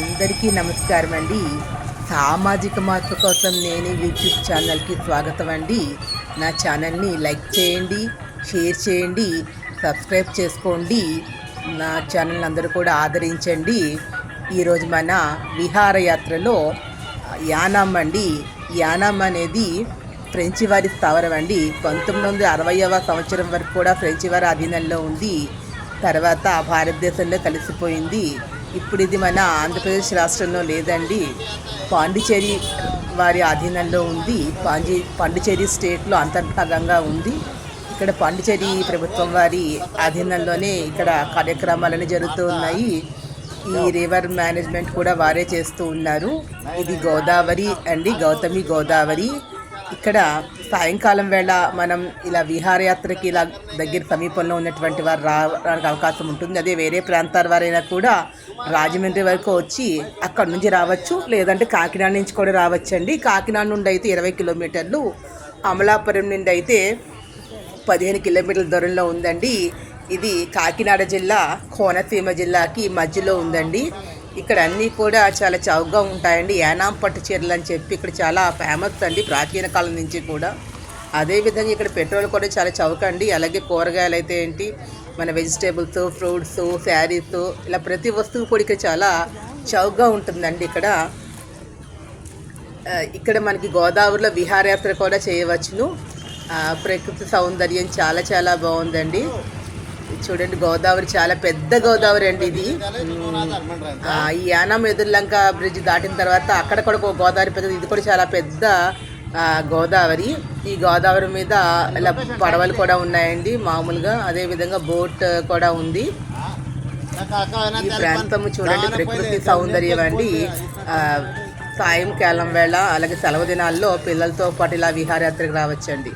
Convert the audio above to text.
అందరికీ నమస్కారం అండి. సామాజిక మార్పు కోసం నేను యూట్యూబ్ ఛానల్కి స్వాగతం అండి. నా ఛానల్ని లైక్ చేయండి షేర్ చేయండి సబ్స్క్రైబ్ చేసుకోండి. నా ఛానల్ అందరూ కూడా ఆదరించండి. ఈరోజు మన విహారయాత్రలో యానాం అండి. యానాం అనేది ఫ్రెంచి వారి స్థావరం అండి. పంతొమ్మిది వందల అరవైవ సంవత్సరం వరకు కూడా ఫ్రెంచి వారి అధీనంలో ఉంది. తర్వాత భారతదేశంలో కలిసిపోయింది. ఇప్పుడు ఇది మన ఆంధ్రప్రదేశ్ రాష్ట్రంలో లేదండి. పాండిచేరి వారి ఆధీనంలో ఉంది. పాండి పాండిచేరి స్టేట్లో అంతర్భాగంగా ఉంది. ఇక్కడ పాండిచేరి ప్రభుత్వం వారి ఆధీనంలోనే ఇక్కడ కార్యక్రమాలని జరుగుతూ ఉన్నాయి. ఈ రివర్ మేనేజ్మెంట్ కూడా వారే చేస్తూ ఉన్నారు. ఇది గోదావరి అండి గౌతమి గోదావరి. ఇక్కడ సాయంకాలం వేళ మనం ఇలా విహారయాత్రకి ఇలా దగ్గర సమీపంలో ఉన్నటువంటి వారు రావడానికి అవకాశం ఉంటుంది. అదే వేరే ప్రాంతాల వారైనా కూడా రాజమండ్రి వరకు వచ్చి అక్కడ నుంచి రావచ్చు. లేదంటే కాకినాడ నుంచి కూడా రావచ్చండి. కాకినాడ నుండి అయితే ఇరవై కిలోమీటర్లు. అమలాపురం నుండి అయితే పదిహేను కిలోమీటర్ల దూరంలో ఉందండి. ఇది కాకినాడ జిల్లా కోనసీమ జిల్లాకి మధ్యలో ఉందండి. ఇక్కడ అన్నీ కూడా చాలా చౌకగా ఉంటాయండి. యానాం పట్టు చీరలు అని చెప్పి ఇక్కడ చాలా ఫేమస్ అండి ప్రాచీన కాలం నుంచి కూడా. అదేవిధంగా ఇక్కడ పెట్రోల్ కూడా చాలా చౌక అండి అలాగే కూరగాయలు అయితే ఏంటి మన వెజిటేబుల్స్ ఫ్రూట్స్ శారీస్ ఇలా ప్రతి వస్తువు కూడా ఇక్కడ చాలా చౌకగా ఉంటుందండి ఇక్కడ. ఇక్కడ మనకి గోదావరిలో విహారయాత్ర కూడా చేయవచ్చును. ప్రకృతి సౌందర్యం చాలా చాలా బాగుందండి. చూడండి గోదావరి చాలా పెద్ద గోదావరి అండి ఇది. ఆ, ఈ యానం ఎదుర్లంక బ్రిడ్జ్ దాటిన తర్వాత అక్కడ కూడా ఒక గోదావరి పెద్దది ఇది కూడా చాలా పెద్ద ఆ, గోదావరి. ఈ గోదావరి మీద ఇలా పడవలు కూడా ఉన్నాయండి మామూలుగా. అదే విధంగా బోట్ కూడా ఉంది. ఈ ప్రాంతం చూడండి ప్రకృతి సౌందర్యం అండి. ఆ, సాయంకాలం వేళ అలాగే సెలవు దినాల్లో పిల్లలతో పాటు ఇలా విహారయాత్రకు రావచ్చండి.